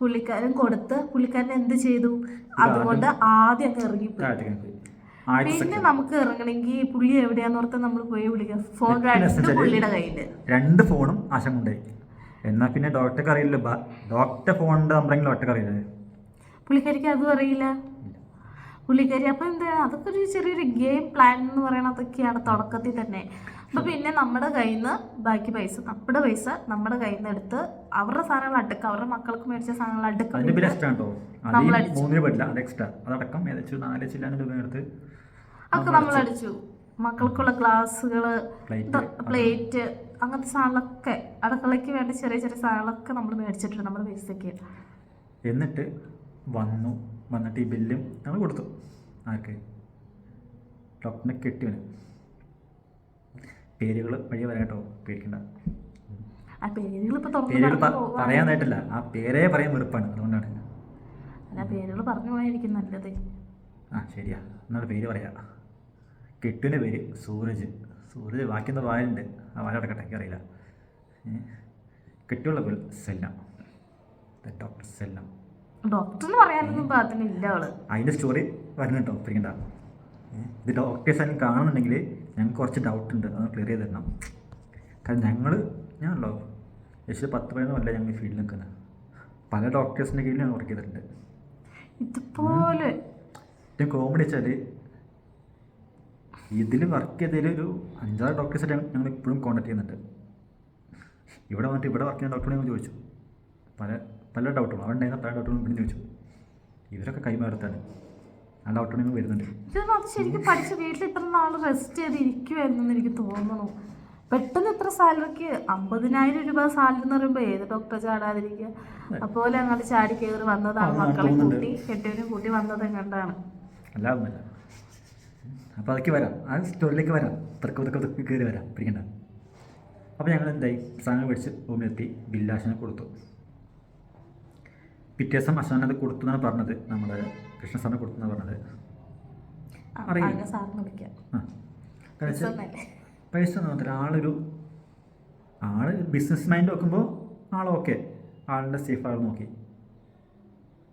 S1: പുള്ളിക്കാരൻ കൊടുത്ത് പുള്ളിക്കാരൻ എന്ത് ചെയ്തു? അതുകൊണ്ട് ആദ്യം അങ്ങ് ഇറങ്ങിപ്പോയി
S2: ആദ്യത്തെ
S1: പിന്നെ നമുക്ക് ഇറങ്ങണമെങ്കിൽ പുള്ളി എവിടെയാന്ന് ഓർത്ത് നമ്മൾ പോയി വിളിക്കാം. ഫോൺ പുള്ളിയുടെ കയ്യിൽ.
S2: രണ്ട് ഫോണും ആശം കൊണ്ടുപോയി എന്നാ പിന്നെ ഡോക്ടർക്ക് അറിയില്ല ഡോക്ടർ ഫോൺ നമ്പറെങ്കിലും ഡോക്ടർക്ക് അറിയില്ല?
S1: പുള്ളിക്കാരിക്ക് അതും അറിയില്ല. പുള്ളിക്കാരി അപ്പൊ എന്താ അതൊക്കെ ഒരു ചെറിയൊരു ഗെയിം പ്ലാൻ എന്ന് പറയണതൊക്കെയാണ് തുടക്കത്തിൽ തന്നെ. അപ്പൊ പിന്നെ നമ്മുടെ കയ്യിൽ നിന്ന് ബാക്കി പൈസ നമ്മുടെ പൈസ നമ്മുടെ കയ്യിൽ നിന്ന് എടുത്ത് അവരുടെ സാധനങ്ങൾ അടുക്ക അവരുടെ മക്കൾക്ക് മേടിച്ച സാധനങ്ങൾ അടുക്ക
S2: അതൊക്കെ
S1: നമ്മൾ അടിച്ചു. മക്കൾക്കുള്ള ഗ്ലാസ്സുകൾ
S2: പ്ലേറ്റ്
S1: പ്ലേറ്റ് അങ്ങനത്തെ സാധനങ്ങളൊക്കെ. അടുക്കളയ്ക്ക് വേണ്ട ചെറിയ ചെറിയ സാധനങ്ങളൊക്കെ നമ്മൾ മേടിച്ചിട്ടുണ്ട് നമ്മുടെ പൈസക്ക്
S2: എന്നിട്ട് വന്നു. വന്നിട്ട് ഈ ബില്ലും ഞങ്ങൾ കൊടുത്തു. ആർക്ക്? ഡോക്ടറിനെ കെട്ടിവന് പേരുകൾ വഴി കേട്ടോ പേടിക്കണ്ട.
S1: ആ പേരുകൾ ഇപ്പൊ
S2: പേരുകൾ പറയാനായിട്ടില്ല ആ പേരേ പറയാൻ വെറുപ്പാണ്. അതുകൊണ്ടാണ്.
S1: അല്ല പേരുകൾ പറഞ്ഞു പോയായിരിക്കും നല്ലത്.
S2: ആ ശരിയാ. എന്നാൽ പേര് പറയാം. കെട്ടുവിന്റെ പേര് സൂരജ്. സൂരജ് ബാക്കി എന്താ വാലുണ്ട് ആ വായ അടക്കട്ടെ എനിക്കറിയില്ല കെട്ടിയുള്ള പേര് സെല്ലാം ഡോക്ടർ സെല്ലാം
S1: ഡോക്ടർ എന്ന് പറയാനൊന്നും പാകത്തിനില്ല അവൾ.
S2: അതിന്റെ സ്റ്റോറി വരുന്നുണ്ടോ? പിടിക്കണ്ട. ഏ, ഇത് ഡോക്ടേഴ്സ് ആരും കാണുന്നുണ്ടെങ്കിൽ ഞങ്ങൾക്ക് കുറച്ച് ഡൗട്ട് ഉണ്ട്. അത് ക്ലിയർ ചെയ്ത് തരണം. കാരണം ഞങ്ങൾ ഞാനല്ലോ ഏകദേശം പത്ത് പതിനൊന്നും അല്ല ഞങ്ങൾ ഫീൽഡിൽ നിൽക്കുന്നത് പല ഡോക്ടേഴ്സിന്റെ കീഴിൽ ഞാൻ വർക്ക് ചെയ്തിട്ടുണ്ട്
S1: ഇതുപോലെ.
S2: ഞാൻ കോമഡി വെച്ചാൽ ഇതിൽ വർക്ക് ചെയ്തതിൽ ഒരു അഞ്ചാറ് ഡോക്ടേഴ്സായിട്ട് ഞങ്ങൾ ഇപ്പോഴും കോൺടാക്ട് ചെയ്യുന്നുണ്ട്. ഇവിടെ വന്നിട്ട് ഇവിടെ വർക്ക് ചെയ്യുന്ന ഡോക്ടറോട് ഞങ്ങൾ ചോദിച്ചു. പല പല ഡൗട്ടുകളും അവിടെ ഉണ്ടായിരുന്ന പല ഡൗട്ടുകളും പിന്നെ ചോദിച്ചു. ഇവരൊക്കെ കൈമാറത്താണ് ആ ഡൗട്ട് ഞങ്ങൾ വരുന്നുണ്ട്.
S1: ഇതൊന്നും അത് ശരിക്കും പഠിച്ച് വീട്ടിൽ ഇത്ര നാൾ റെസ്റ്റ് ചെയ്ത് ഇരിക്കുമായിരുന്നു എന്ന് എനിക്ക് തോന്നുന്നു പെട്ടെന്ന് ഇത്ര സാലറിക്ക് അമ്പതിനായിരം രൂപ സാലറി എന്ന് പറയുമ്പോൾ ഏത് ഡോക്ടർ ചാടാതിരിക്കുക അതുപോലെ അങ്ങോട്ട് ചാടി കയറി വന്നതാണ് മക്കളെ. കൂട്ടി കെട്ടിയവനെ കൂട്ടി വന്നത് കണ്ടാണ്
S2: അല്ലാതൊന്നുമില്ല. അപ്പോൾ അതൊക്കെ വരാം. ആ സ്റ്റോറിലേക്ക് വരാം. തർക്കം തർക്കം തർക്കം കയറി വരാം. പിടിക്കണ്ട. അപ്പോൾ ഞങ്ങൾ എന്തായി? സാധനം മേടിച്ച് റൂമിലെത്തി ബില്ലാശനെ കൊടുത്തു. പിറ്റേ ദിവസം അശ്വനത് കൊടുത്തു എന്നാണ് പറഞ്ഞത്. നമ്മുടെ കൃഷ്ണ സാറിന് കൊടുത്തെന്ന് പറഞ്ഞത്. അറിയില്ല. പൈസ ഒന്നും മാത്രമല്ല ആളൊരു ആൾ ബിസിനസ് മൈൻഡ് നോക്കുമ്പോൾ ആൾ ഓക്കെ ആളിന്റെ സേഫ് ആൾ നോക്കി.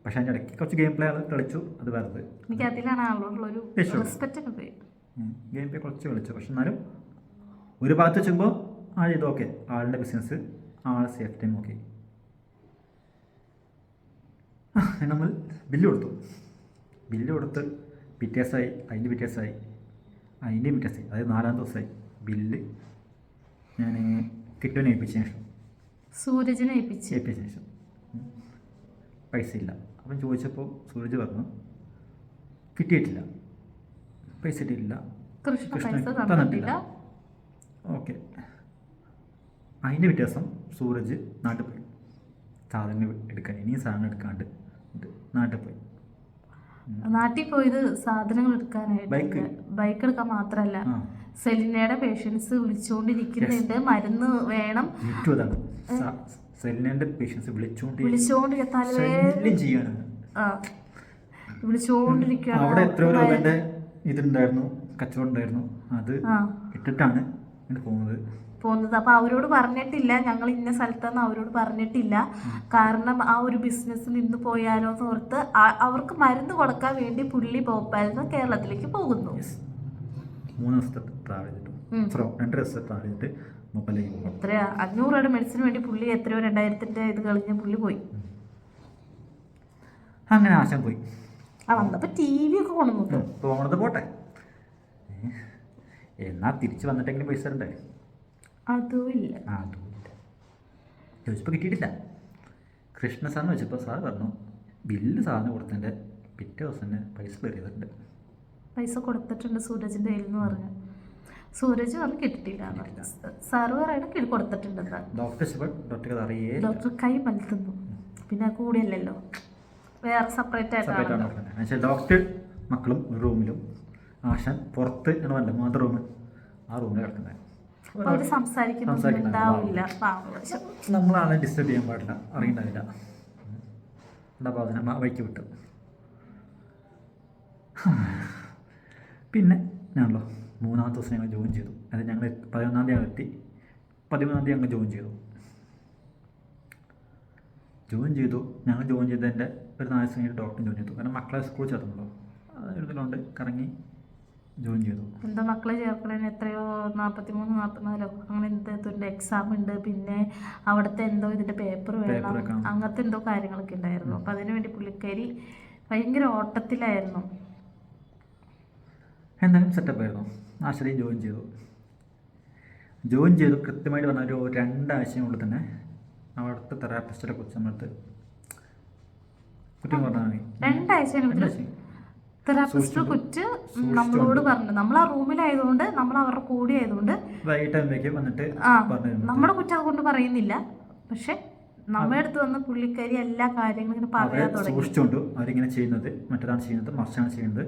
S2: പക്ഷെ അതിന്റെ ഇടയ്ക്ക് കുറച്ച് ഗെയിം പ്ലേ ആൾ കളിച്ചു അത് വേറത്.
S1: എനിക്ക് അതിലാണ് ആളോടുള്ളൊരു
S2: ഗെയിം പ്ലേ കുറച്ച് കളിച്ചു പക്ഷെ എന്നാലും ഒരു ഭാഗത്ത് വെച്ചുമ്പോൾ ആൾ ഇത് ഓക്കെ ആളുടെ ബിസിനസ് ആളെ സേഫ്റ്റി നോക്കി. നമ്മൾ ബില്ല് കൊടുത്തു. ബില്ല് കൊടുത്ത് പിറ്റേസായി അതിന്റെ പിറ്റേ ദിവസമായി അതിന്റെയും പിറ്റേ ദിവസമായി അതായത് നാലാം ദിവസമായി ബില്ല് ഞാൻ കിട്ടുവിനെ ഏൽപ്പിച്ച ശേഷം.
S1: സൂരജിനെ ഏൽപ്പിച്ച്.
S2: ഏൽപ്പിച്ച ശേഷം. പൈസ ഇല്ല. അപ്പം ചോദിച്ചപ്പോൾ സൂരജ് പറഞ്ഞു കിട്ടിയിട്ടില്ല. പൈസ കിട്ടിയിട്ടില്ല കൃഷ്ണൻ തന്നിട്ടില്ല. ഓക്കെ. അതിന്റെ വ്യത്യാസം സൂരജ് നാട്ടിൽ പോയി. സാധനങ്ങൾ എടുക്കാൻ ഇനിയും സാധനം എടുക്കാണ്ട് നാട്ടിൽ പോയി.
S1: നാട്ടിൽ പോയത് സാധനങ്ങൾ എടുക്കാനായിട്ട്.
S2: ബൈക്ക്.
S1: ബൈക്ക് എടുക്കാൻ
S2: മാത്രല്ല.
S1: സെലിനയുടെ പേഷ്യൻസ് വിളിച്ചുകൊണ്ടിരിക്കുന്നുണ്ട് മരുന്ന് വേണം.
S2: പേഷ്യൻസ് വിളിച്ചുകൊണ്ട് ചെയ്യാണ്
S1: വിളിച്ചുകൊണ്ടിരിക്കുകയാണ്
S2: അവിടെ രൂപേന്റെ ഇതുണ്ടായിരുന്നു. കച്ചവടം ഉണ്ടായിരുന്നു. അത് ഇട്ടിട്ടാണ് പോകുന്നത്.
S1: പോകുന്നത് അപ്പൊ അവരോട് പറഞ്ഞിട്ടില്ല. ഞങ്ങൾ ഇന്ന സ്ഥലത്തെന്ന് അവരോട് പറഞ്ഞിട്ടില്ല. കാരണം ആ ഒരു ബിസിനസ് നിന്ന് പോയാലോ എന്ന് ഓർത്ത് അവർക്ക് മരുന്ന് കൊടുക്കാൻ വേണ്ടി പുള്ളി ഭോപ്പാലിൽ കേരളത്തിലേക്ക് പോകുന്നു.
S2: മൂന്ന് ദിവസത്തെ ട്രാവൽ ചെയ്തിട്ട് രണ്ട് ദിവസത്തെ ട്രാവൽ ചെയ്തിട്ട്
S1: എത്രയാ? അഞ്ഞൂറ് രൂപയുടെ മെഡിസിന് വേണ്ടി പുള്ളി എത്രയോ രണ്ടായിരത്തിന്റെ ഇത് കളിഞ്ഞ് പുള്ളി പോയി.
S2: അങ്ങനെ ആശം പോയി.
S1: ആ വന്നപ്പോൾ ടി വി ഒക്കെ കൊണ്ടുവന്നു.
S2: പോണത് പോട്ടെ. എന്നാ തിരിച്ചു വന്നിട്ടെങ്കിലും പൈസ ഉണ്ടേ അതുമില്ല. ചോദിച്ചപ്പോൾ കിട്ടിയിട്ടില്ല. കൃഷ്ണ സാറിന് വെച്ചപ്പോൾ സാർ പറഞ്ഞു ബില്ല് സാറിന് കൊടുത്തതിന്റെ പിറ്റേ ദിവസം തന്നെ പൈസ ക്ലിയർ
S1: പൈസ കൊടുത്തിട്ടുണ്ട് സൂരജിന്റെ കയ്യിൽ നിന്ന് പറഞ്ഞു. സൂരജ് പറഞ്ഞു കിട്ടിയിട്ടില്ല എന്ന്. സാറ് പറയണ കിട്ടി കൊടുത്തിട്ടുണ്ടെന്ന്
S2: ഡോക്ടർ
S1: കൈ മലത്തുന്നു പിന്നെ കൂടിയല്ലല്ലോ. വേറെ സെപ്പറേറ്റ് ആയിട്ടാണ്
S2: ഡോക്ടർ മക്കളും ഒരു റൂമിലും ആശാൻ പുറത്ത് എന്നല്ല മാത്രം റൂമിൽ ആ റൂമിൽ കിടക്കുന്നത്.
S1: അവർ സംസാരിക്കുന്നുണ്ടാവില്ല പാവം.
S2: നമ്മളാളെ ഡിസ്റ്റർബ് ചെയ്യാൻ പാടില്ല. അറിയണ്ടാവില്ല. അപ്പോൾ അതിനെ വഴിക്ക് വിട്ടു. പിന്നെ ഞാനല്ലോ മൂന്നാമത്തെ ദിവസം ഞങ്ങൾ ജോയിൻ ചെയ്തു. അത് ഞങ്ങൾ പതിനൊന്നാം തീയതി എത്തി. പതിമൂന്നാം തീയതി ഞങ്ങൾ ജോയിൻ ചെയ്തു. ജോയിൻ ചെയ്തു. ഞങ്ങൾ ജോയിൻ ചെയ്തതിന്റെ ഒരു നാല് ദിവസം ഡോക്ടർ ജോയിൻ ചെയ്തു. കാരണം മക്കളെ സ്കൂളിൽ ചേർത്തുണ്ടല്ലോ അത് എഴുതലുണ്ട് കറങ്ങി ജോയിൻ ചെയ്തു.
S1: എന്താ മക്കളെ ചേർക്കണേന് എത്രയോ നാൽപ്പത്തിമൂന്ന് നാൽപ്പത്തിനാലോ അങ്ങനെ എന്തോ എക്സാം ഉണ്ട്. പിന്നെ അവിടുത്തെ എന്തോ ഇതിന്റെ പേപ്പർ വേണം. അങ്ങനത്തെ എന്തോ കാര്യങ്ങളൊക്കെ ഉണ്ടായിരുന്നു. അപ്പൊ അതിനു വേണ്ടി പുള്ളിക്കാരി ഭയങ്കര ഓട്ടത്തിലായിരുന്നു.
S2: എന്തായാലും സെറ്റപ്പ് ആയിരുന്നു. ആശ്രയം ജോയിൻ ചെയ്തു. ജോയിൻ ചെയ്തു. കൃത്യമായിട്ട് പറഞ്ഞ ഒരു രണ്ടാഴ്ചയിനുള്ളിൽ തന്നെ അവിടുത്തെ തെറാപ്പിസ്റ്റിനെ കുറിച്ച് നമ്മളടുത്ത് കുറ്റം പറഞ്ഞാൽ മതി. രണ്ടാഴ്ച
S1: തെറാപ്പിസ്റ്റ് കുറ്റ് നമ്മളോട് പറഞ്ഞു. നമ്മൾ ആ റൂമിലായതുകൊണ്ട് നമ്മൾ അവരുടെ കൂടെ ആയതുകൊണ്ട് ആ. നമ്മുടെ കുറ്റം അതുകൊണ്ട് പറയുന്നില്ല. പക്ഷെ നമ്മുടെ അടുത്ത് വന്ന പുള്ളിക്കാരി എല്ലാ കാര്യങ്ങളും ഇങ്ങനെ പറയാൻ
S2: സൂക്ഷിച്ചുകൊണ്ട് അവരിങ്ങനെ ചെയ്യുന്നത് മറ്റൊരാണ് ചെയ്യുന്നത് മറിച്ചാണ് ചെയ്യുന്നത്.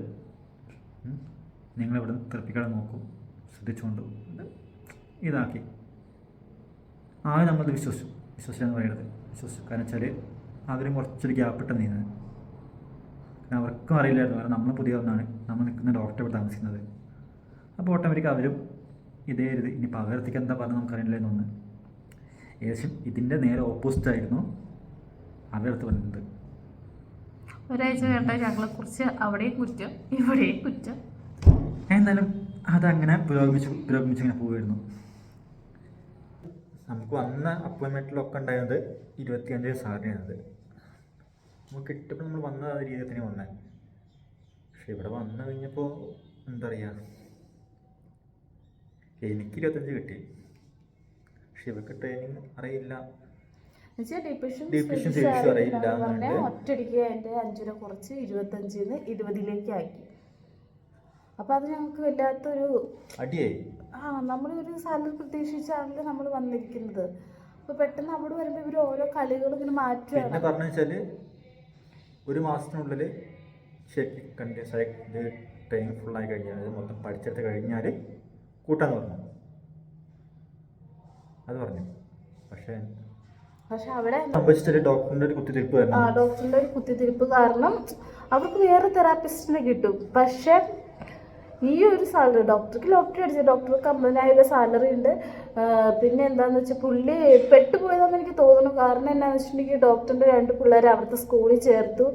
S2: നിങ്ങളിവിടെ തെറപ്പിക്കാതെ നോക്കും. ശ്രദ്ധിച്ചുകൊണ്ട് ഇത് ഇതാക്കി. ആദ്യം നമ്മളത് വിശ്വസിച്ചു. വിശ്വസിച്ചാന്ന് പറയുന്നത് വിശ്വസിച്ചു. കാരണം വെച്ചാൽ അതിലും കുറച്ചൊരു ഗ്യാപ്പ് ഇട്ട് നീങ്ങുന്നത് അവർക്കും അറിയില്ലായിരുന്നു. കാരണം നമ്മൾ പുതിയ ഒന്നാണ് നമ്മൾ നിൽക്കുന്ന ഡോക്ടർ ഇവിടെ താമസിക്കുന്നത്. അപ്പോൾ ഓട്ടോമാറ്റിക് അവരും ഇതേ ഇത്. ഇനി പകർത്തിക്ക് എന്താ പറഞ്ഞത് നമുക്കറിയില്ലായിരുന്നു ഒന്ന് ഏകദേശം ഇതിന്റെ നേരെ ഓപ്പോസിറ്റ് ആയിരുന്നു അവരടുത്ത് അടുത്ത് പറഞ്ഞത്.
S1: ഒരാഴ്ച കേട്ടാൽ ഞങ്ങളെ കുറിച്ച് അവിടെയും കുറ്റം ഇവിടെയും കുറ്റം.
S2: എന്നാലും അതങ്ങനെ പുരോഗമിച്ച് പുരോഗമിച്ച് ഇങ്ങനെ പോവായിരുന്നു. നമുക്ക് വന്ന അപ്പോയിൻമെന്റിലൊക്കെ ഉണ്ടായത് ഇരുപത്തിയഞ്ച് സാലറിയാണത് നമുക്ക് കിട്ടുമ്പോൾ നമ്മൾ വന്ന ആ രീതിയിൽ തന്നെ വന്നത് പക്ഷെ ഇവിടെ വന്നു കഴിഞ്ഞപ്പോൾ എന്താ പറയുക എനിക്ക് ഇരുപത്തഞ്ച് കിട്ടി. പക്ഷെ ഇവർക്ക് ട്രെയിനിങ് അറിയില്ല. Depression ശരിക്കും അറിയില്ല എന്നുണ്ട്.
S1: ഒറ്റയടിക്ക് എന്റെ അഞ്ചു രൂപ കുറച്ച് ഇരുപത്തഞ്ചിന്ന് ഇരുപതിലേക്ക് ആക്കി അപ്പൊ അത് ഞങ്ങൾക്ക് വല്ലാത്തൊരു
S2: അടിയായി.
S1: ആ നമ്മൾ ഒരു സാലറി പ്രതീക്ഷിച്ചാണല്ലോ നമ്മൾ വന്നിരിക്കുന്നത്. പെട്ടെന്ന് അവിടെ വരുമ്പോൾ ഇവർ ഓരോ കളികളും ഇങ്ങനെ മാറ്റുകയാണ്
S2: പറഞ്ഞു വെച്ചാൽ ഒരു മാസത്തിനുള്ളിൽ ശരിക്കും കണ്ടിന്യൂസ് ആയി ഇത് ട്രെയിനിങ് ഫുള്ളായി കഴിഞ്ഞാൽ അത് മൊത്തം പഠിച്ചെടുത്ത് കഴിഞ്ഞാൽ കൂട്ടാന്ന് പറഞ്ഞു അത് പറഞ്ഞു. പക്ഷേ
S1: പക്ഷെ അവിടെ
S2: സംഭവിച്ചിട്ട് ഡോക്ടറിന്റെ ഒരു കുത്തിത്തിരിപ്പ്
S1: ആ
S2: വരുന്നു
S1: ഡോക്ടറിന്റെ ഒരു കുത്തിത്തിരിപ്പ് കാരണം അവർക്ക് വേറെ തെറാപ്പിസ്റ്റിനെ കിട്ടും. പക്ഷെ ഈ ഒരു സാലറി ഡോക്ടർക്ക് ലോട്ടറി അടിച്ച ഡോക്ടർക്ക് അമ്പതിനായിരം സാലറി ഉണ്ട്. പിന്നെ എന്താന്ന് വെച്ചാൽ പുള്ളി പെട്ടുപോയതാന്ന് എനിക്ക് തോന്നുന്നു. കാരണം എന്നാന്ന് വെച്ചിട്ടുണ്ടെങ്കിൽ ഡോക്ടറിന്റെ രണ്ട് പിള്ളേരെ അവിടുത്തെ സ്കൂളിൽ ചേർത്തു.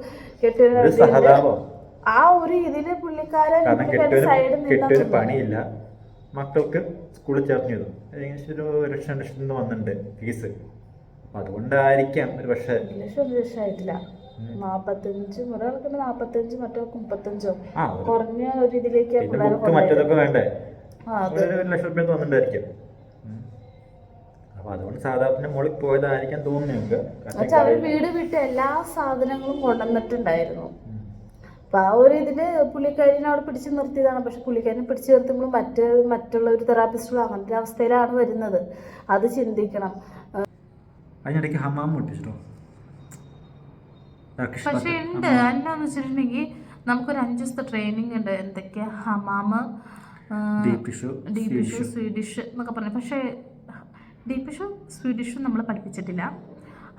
S2: സഹതാപം.
S1: ആ ഒരു ഇതിൽ പുള്ളിക്കാരൻ സൈഡിൽ നിന്നാ
S2: പണിയില്ല. മക്കൾക്ക് സ്കൂളിൽ ചേർന്ന് ചെയ്തു ഏകദേശം ഒരു ലക്ഷം രണ്ട് ലക്ഷം നിന്ന് വന്നിട്ടുണ്ട് ഫീസ്. അതുകൊണ്ടായിരിക്കാം ഒരു പക്ഷേ.
S1: ലക്ഷം ലക്ഷമായിട്ടില്ല നാപ്പത്തഞ്ച് ഒരാൾക്ക് നാപ്പത്തഞ്ച് മറ്റൊരാൾക്ക് മുപ്പത്തഞ്ചോ. കുറഞ്ഞ ഒരു ഇതിലേക്ക്
S2: മറ്റേതൊക്കെ വേണ്ടേ? ഒരു ലക്ഷം റുപ്യ വന്നിട്ടുണ്ടായിരിക്കും. അപ്പൊ അതുകൊണ്ട് സാധാരണ മുകളിൽ പോയതായിരിക്കാൻ തോന്നുന്നു
S1: അവർ വീട് വിട്ട് എല്ലാ സാധനങ്ങളും കൊണ്ടുവന്നിട്ടുണ്ടായിരുന്നു. അപ്പൊ ആ ഒരു ഇതിൽ പുള്ളിക്കാരിനെ അവിടെ പിടിച്ചു നിർത്തിയതാണ്. പക്ഷെ പുള്ളിക്കാരിനെ പിടിച്ചു നിർത്തുമ്പോൾ മറ്റ് മറ്റുള്ള ഒരു തെറാപ്പിസ്റ്റുകൾ അങ്ങനത്തെ അവസ്ഥയിലാണ് വരുന്നത്. അത് ചിന്തിക്കണം.
S2: അതിനിടയ്ക്ക് ഹമാം പൊട്ടിച്ചിട്ടോ?
S1: പക്ഷെ. ഉണ്ട്. എന്താന്ന് വെച്ചിട്ടുണ്ടെങ്കിൽ നമുക്കൊരു അഞ്ച് ദിവസത്തെ ട്രെയിനിങ് ഉണ്ട്. എന്തൊക്കെയാ ഹമാമ്
S2: ഡീപ് ടിഷ്യൂ സ്വീഡിഷ്
S1: എന്നൊക്കെ പറഞ്ഞു. പക്ഷേ ഡീപ് ടിഷ്യൂ സ്വീഡിഷും നമ്മൾ പഠിപ്പിച്ചിട്ടില്ല.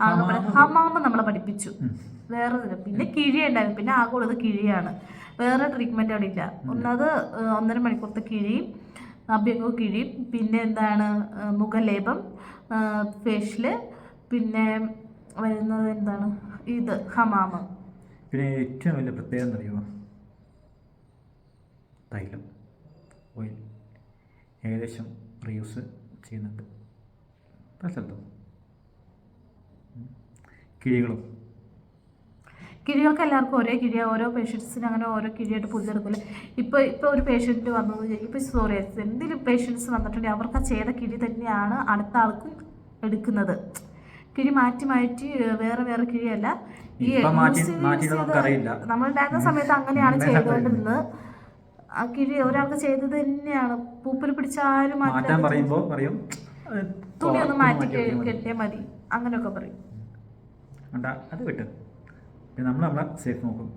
S1: ആകെ
S2: നമ്മൾ
S1: ഹമാമ് നമ്മളെ പഠിപ്പിച്ചു. വേറെ പിന്നെ കിഴി ഉണ്ടായിരുന്നു. പിന്നെ ആകെ ഉള്ളത് കിഴിയാണ്. വേറെ ട്രീറ്റ്മെന്റ് അവിടെ ഇല്ല. ഒന്നത് ഒന്നര മണിക്കൂറത്തെ കിഴിയും അഭ്യംഗവും കിഴിയും പിന്നെ എന്താണ് മുഖലേപം ഫേഷ്യൽ പിന്നെ വരുന്നത് എന്താണ്? ഇത് ഹമാമ.
S2: പിന്നെ ഏറ്റവും വലിയ പ്രത്യേകത അറിയുമോ തൈലം ഓയിൽ. ഏകദേശം റീയൂസ് ചെയ്യുന്നുണ്ട്. സ്ഥലത്തും കിഴികളും.
S1: കിഴികൾക്ക് എല്ലാവർക്കും ഒരേ കിഴിയ ഓരോ പേഷ്യൻസിന് അങ്ങനെ ഓരോ കിഴിയായിട്ട് പുതിയെടുക്കില്ല ഇപ്പോൾ ഇപ്പോൾ ഒരു പേഷ്യന്റ് വന്നത് ഇപ്പോൾ സോറി എന്തെങ്കിലും പേഷ്യൻസ് വന്നിട്ടുണ്ടെങ്കിൽ അവർക്ക് ചെയ്ത കിഴി തന്നെയാണ് അടുത്ത ആൾക്കും എടുക്കുന്നത്. കിഴി മാറ്റി മാറ്റി വേറെ വേറെ കിഴിയല്ല. ഈ നമ്മളുണ്ടായിരുന്ന സമയത്ത് അങ്ങനെയാണ്. ചെയ്തുകൊണ്ടിരുന്നത് ആ കിഴി ഒരാൾക്ക് ചെയ്തത് തന്നെയാണ്. പൂപ്പൽ പിടിച്ചാലും
S2: മാറ്റാൻ പറയുമ്പോൾ പറയും
S1: തുണി ഒന്ന് മാറ്റി. കെട്ടിയാൽ മതി. അങ്ങനെയൊക്കെ പറയും.
S2: അത് വിട്ട്. പിന്നെ നമ്മൾ നമ്മളെ സേഫ് നോക്കും.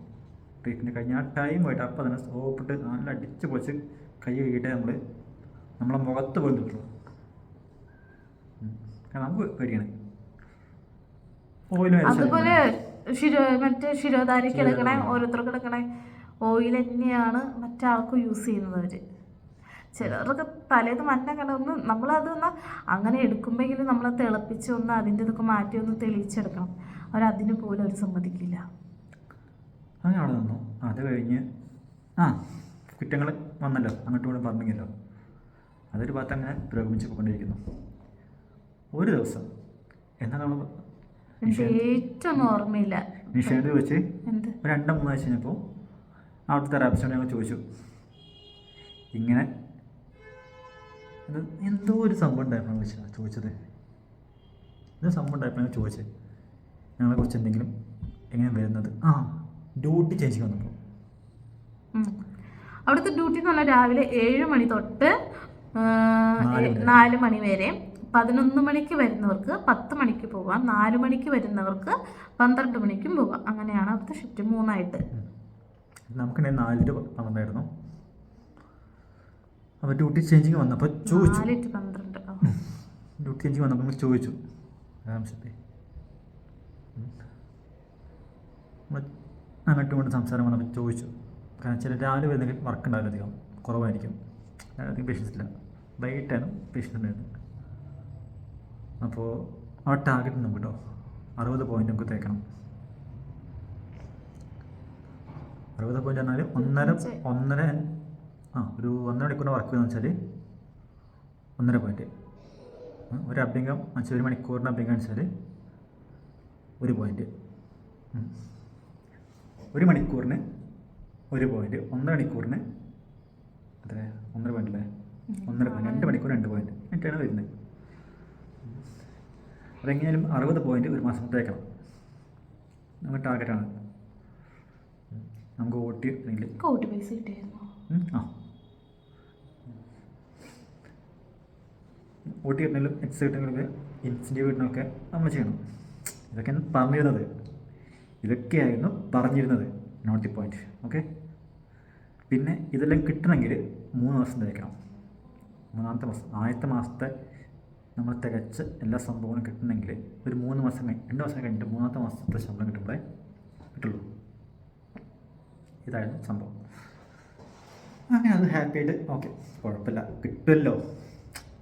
S2: ട്രീറ്റ്മെന്റ് കഴിഞ്ഞാൽ ടൈം പോയിട്ട് അപ്പോൾ തന്നെ സോപ്പിട്ട് നല്ല അടിച്ച് പൊളിച്ച് കൈ കഴുകിയിട്ടേ നമ്മൾ നമ്മളെ മുഖത്ത് പോയി നിൽക്കുള്ളൂ കാരണം നമുക്ക് പേടിയാണ്. ഓയിൽ
S1: അതുപോലെ ശിരോ മറ്റേ ശിരോധാരയ്ക്ക് എടുക്കണേ. ഓരോരുത്തർക്ക് എടുക്കണേ ഓയിൽ തന്നെയാണ് മറ്റാൾക്കും യൂസ് ചെയ്യുന്നത് അവർ ചിലർക്ക് തലേന്ന് മഞ്ഞ കടന്ന് നമ്മളത് ഒന്ന് അങ്ങനെ എടുക്കുമ്പോഴെങ്കിലും നമ്മൾ തിളപ്പിച്ച് ഒന്ന് അതിന്റെ ഇതൊക്കെ മാറ്റി ഒന്ന് തെളിയിച്ചെടുക്കണം. അവരതിന് പോലും അവർ സമ്മതിക്കില്ല.
S2: അങ്ങനെ അവിടെ നിന്നു അത് കഴിഞ്ഞ് ആ കുറ്റങ്ങൾ വന്നല്ലോ. അങ്ങോട്ടും കൂടെ പറഞ്ഞല്ലോ അതൊരു ഭാഗത്ത് അങ്ങനെ പുരോഗമിച്ച് പോയിക്കൊണ്ടിരിക്കുന്നു ഒരു ദിവസം എന്താ നമ്മൾ
S1: ഏറ്റവും ഓർമ്മയില്ല.
S2: നിഷേധ വെച്ച് രണ്ടോ മൂന്നോ ആഴ്ച കഴിഞ്ഞപ്പോൾ അവിടുത്തെ തെറാപ്പിസ്റ്റോട് ഞങ്ങൾ ചോദിച്ചു ഇങ്ങനെ എന്തോ ഒരു സംഭവം ഉണ്ടായപ്പോഴാണ് വിളിച്ചത് ചോദിച്ചത്. എന്തോ സംഭവം ഉണ്ടായപ്പോഴാണ് ചോദിച്ചത് ഞങ്ങളെ കുറിച്ച് എന്തെങ്കിലും എങ്ങനെ വരുന്നത്? ആ ഡ്യൂട്ടി ചേച്ചി വന്നപ്പോൾ.
S1: അവിടുത്തെ ഡ്യൂട്ടി എന്ന് പറഞ്ഞാൽ രാവിലെ ഏഴ് മണി തൊട്ട്
S2: നാല്
S1: മണി വരെ. പതിനൊന്ന് മണിക്ക് വരുന്നവർക്ക് പത്ത് മണിക്ക് പോകാം നാല് മണിക്ക് വരുന്നവർക്ക് പന്ത്രണ്ട് മണിക്കും പോകാം അങ്ങനെയാണ് അവിടുത്തെ ഷിഫ്റ്റ് മൂന്നായിട്ട്.
S2: നമുക്ക് നാല് ടു പന്ത്രണ്ടായിരുന്നു. അപ്പോൾ ഡ്യൂട്ടി ചേഞ്ചിങ് വന്നപ്പോൾ ചോദിച്ചു. ഡ്യൂട്ടി ചേഞ്ചിങ് വന്നപ്പോൾ നമ്മൾ ചോദിച്ചു. നമ്മൾ അങ്ങോട്ടും ഇങ്ങോട്ടും സംസാരം വന്നപ്പോൾ ചോദിച്ചു. കാരണം ചില രാവിലെ വരുന്നെങ്കിൽ വർക്ക് ഉണ്ടാവില്ല അധികം. കുറവായിരിക്കും. അധികം പേഷ്യൻസ് ഇല്ല. വൈകിട്ടാണ് പേഷ്യൻസ് ഉണ്ടായിരുന്നത് അപ്പോൾ ആ ടാർഗറ്റ് നമുക്ക് കേട്ടോ. അറുപത് പോയിന്റ് നമുക്ക് തേക്കണം. അറുപത് പോയിന്റ് പറഞ്ഞാൽ ഒന്നര ഒന്നര ആ ഒരു ഒന്നര മണിക്കൂർ വർക്ക് എന്ന് വെച്ചാൽ ഒന്നര പോയിന്റ് ഒരു അഭ്യംഗം വെച്ചാൽ ഒരു മണിക്കൂറിന് അഭ്യംഗം വെച്ചാൽ ഒരു പോയിന്റ് ഒരു മണിക്കൂറിന് ഒരു പോയിന്റ് ഒന്നര മണിക്കൂറിന് അത്ര ഒന്നര പോയിന്റ് അല്ലേ? ഒന്നര പോയിന്റ് രണ്ട് മണിക്കൂർ രണ്ട് പോയിന്റ് എന്നിട്ടാണ് വരുന്നത്. അതെങ്ങനെയാലും അറുപത് പോയിന്റ് ഒരു മാസം നമ്മൾ നമ്മുടെ ടാർഗറ്റാണ് നമുക്ക് ഓട്ടി അല്ലെങ്കിൽ
S1: പൈസ കിട്ടിയായിരുന്നു?
S2: ആ. ഓട്ടി കിട്ടണമെങ്കിലും എക്സ് കിട്ടണമെങ്കിലും ഇൻസെന്റീവ് കിട്ടണമൊക്കെ നമ്മൾ ചെയ്യണം. ഇതൊക്കെയാണ് പറഞ്ഞിരുന്നത്. ഇതൊക്കെയായിരുന്നു പറഞ്ഞിരുന്നത്. നോട്ട് ദി ഓക്കെ പിന്നെ ഇതെല്ലാം കിട്ടണമെങ്കിൽ മൂന്ന് മാസം തികക്കണം മൂന്നാമത്തെ മാസം ആദ്യത്തെ മാസത്തെ നമ്മൾ തികച്ച് എല്ലാ സംഭവങ്ങളും കിട്ടണമെങ്കിൽ ഒരു മൂന്ന് മാസം കഴിഞ്ഞ് രണ്ട് മാസം കഴിഞ്ഞിട്ട് മൂന്നാമത്തെ മാസത്തെ ശമ്പളം കിട്ടുമ്പോഴേ കിട്ടുള്ളൂ. ഇതായിരുന്നു സംഭവം. അങ്ങനെ അത് ഹാപ്പി ആയിട്ട് ഓക്കെ കുഴപ്പമില്ല. കിട്ടുമല്ലോ.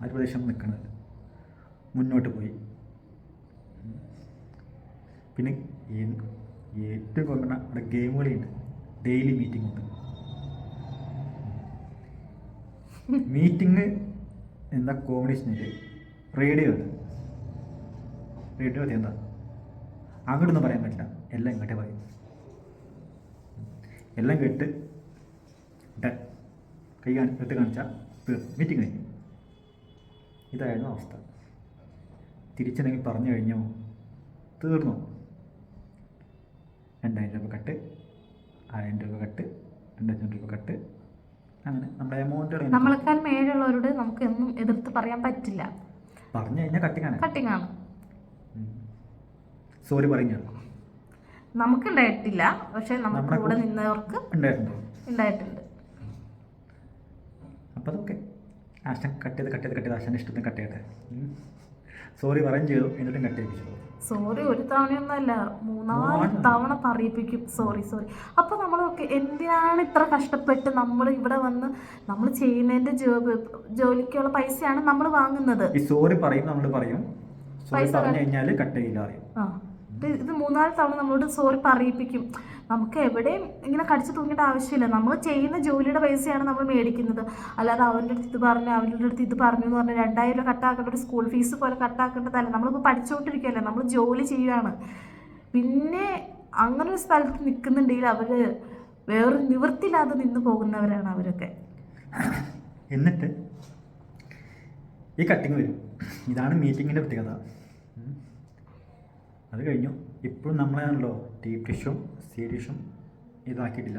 S2: ആ ഒരു പ്രദേശം നിൽക്കുന്നത് മുന്നോട്ട് പോയി. പിന്നെ ഏറ്റവും കുറഞ്ഞ അവിടെ ഗെയിമുകളുണ്ട്. ഡെയിലി മീറ്റിംഗ് ഉണ്ട്. മീറ്റിംഗ് എന്ന കോമ്പിനേഷനിൽ റേഡിയോ ഉണ്ട്. റേഡിയോ എന്താ? അങ്ങോട്ടൊന്നും പറയാൻ പറ്റില്ല. എല്ലാം ഇങ്ങോട്ടേ പറയും. എല്ലാം കേട്ട് കൈ കാണി എടുത്ത് കാണിച്ചാൽ മീറ്റിംഗ് കഴിഞ്ഞു. ഇതായിരുന്നു അവസ്ഥ. തിരിച്ചെന്തെങ്കിലും പറഞ്ഞു കഴിഞ്ഞോ. തീർന്നു. രണ്ടായിരം രൂപ കട്ട് ആയിരം രൂപ കട്ട് രണ്ടായിരം രൂപ കട്ട്. അങ്ങനെ നമ്മുടെ എമൗണ്ട്
S1: നമ്മളെക്കാൾ മേലുള്ളവരോട് നമുക്ക് എന്നും എതിർത്ത് പറയാൻ പറ്റില്ല.
S2: പറഞ്ഞു കഴിഞ്ഞാൽ കട്ടിങ്ങാണ്
S1: കട്ടിങ്ങാണ്
S2: സോറി പറഞ്ഞു
S1: നമുക്ക് ഉണ്ടായിട്ടില്ല. പക്ഷെ
S2: നമ്മുടെ
S1: കൂടെ നിന്നവർക്ക്
S2: ഉണ്ടായിട്ടുണ്ടോ.
S1: ഉണ്ടായിട്ടുണ്ട്.
S2: അപ്പോൾ അതൊക്കെ ആശൻ കട്ട് ചെയ്ത് കട്ട് ചെയ്ത് കട്ട് ചെയ്ത് ആശാന്റെ ഇഷ്ടത്തിന് കട്ട് ചെയ്യട്ടെ. സോറി പറയും ചെയ്തു എന്നിട്ടും കട്ട് ചെയ്യിപ്പിച്ചു.
S1: സോറി ഒരു തവണയൊന്നുമല്ല.
S2: മൂന്നാൽ
S1: തവണ പറയിപ്പിക്കും. Sorry sorry. അപ്പൊ നമ്മളൊക്കെ എന്തിനാണ് ഇത്ര കഷ്ടപ്പെട്ട് നമ്മൾ ഇവിടെ വന്ന് നമ്മൾ ചെയ്യുന്നതിന്റെ ജോബ് ജോലിക്കുള്ള പൈസയാണ് നമ്മൾ വാങ്ങുന്നത്?
S2: ഈ സോറി പറയും നമ്മൾ പറയും. സോറി പറഞ്ഞു കഴിഞ്ഞാൽ കട്ട് ചെയ്യില്ല അറിയും
S1: ഇത് മൂന്നാൽ തവണ നമ്മളോട് സോറി പറയിപ്പിക്കും. നമുക്ക് എവിടെയും ഇങ്ങനെ കടിച്ചു തൂങ്ങേണ്ട ആവശ്യമില്ല. നമ്മൾ ചെയ്യുന്ന ജോലിയുടെ പൈസയാണ് നമ്മൾ മേടിക്കുന്നത്. അല്ലാതെ അവന്റെ അടുത്ത് ഇത് പറഞ്ഞു അവന്റെ അടുത്ത് ഇത് പറഞ്ഞു എന്ന് പറഞ്ഞാൽ രണ്ടായിരം രൂപ കട്ടാക്കേണ്ട ഒരു സ്കൂൾ ഫീസ് പോലെ കട്ടാക്കേണ്ടതല്ല നമ്മളിപ്പോൾ പഠിച്ചുകൊണ്ടിരിക്കുകയല്ലേ നമ്മൾ ജോലി ചെയ്യുകയാണ് പിന്നെ അങ്ങനെ ഒരു സ്ഥലത്ത് നിൽക്കുന്നുണ്ടെങ്കിൽ അവർ വേറൊരു നിവൃത്തിയില്ലാതെ നിന്ന് പോകുന്നവരാണ് അവരൊക്കെ.
S2: എന്നിട്ട് ഈ കട്ടിങ് വരും. ഇതാണ് മീറ്റിങ്ങിന്റെ പ്രത്യേകത. അത് കഴിഞ്ഞു. ഇപ്പോഴും നമ്മളാണല്ലോ ഡീപ് ഡിഷും സി ഡിഷും ഇതാക്കിയിട്ടില്ല.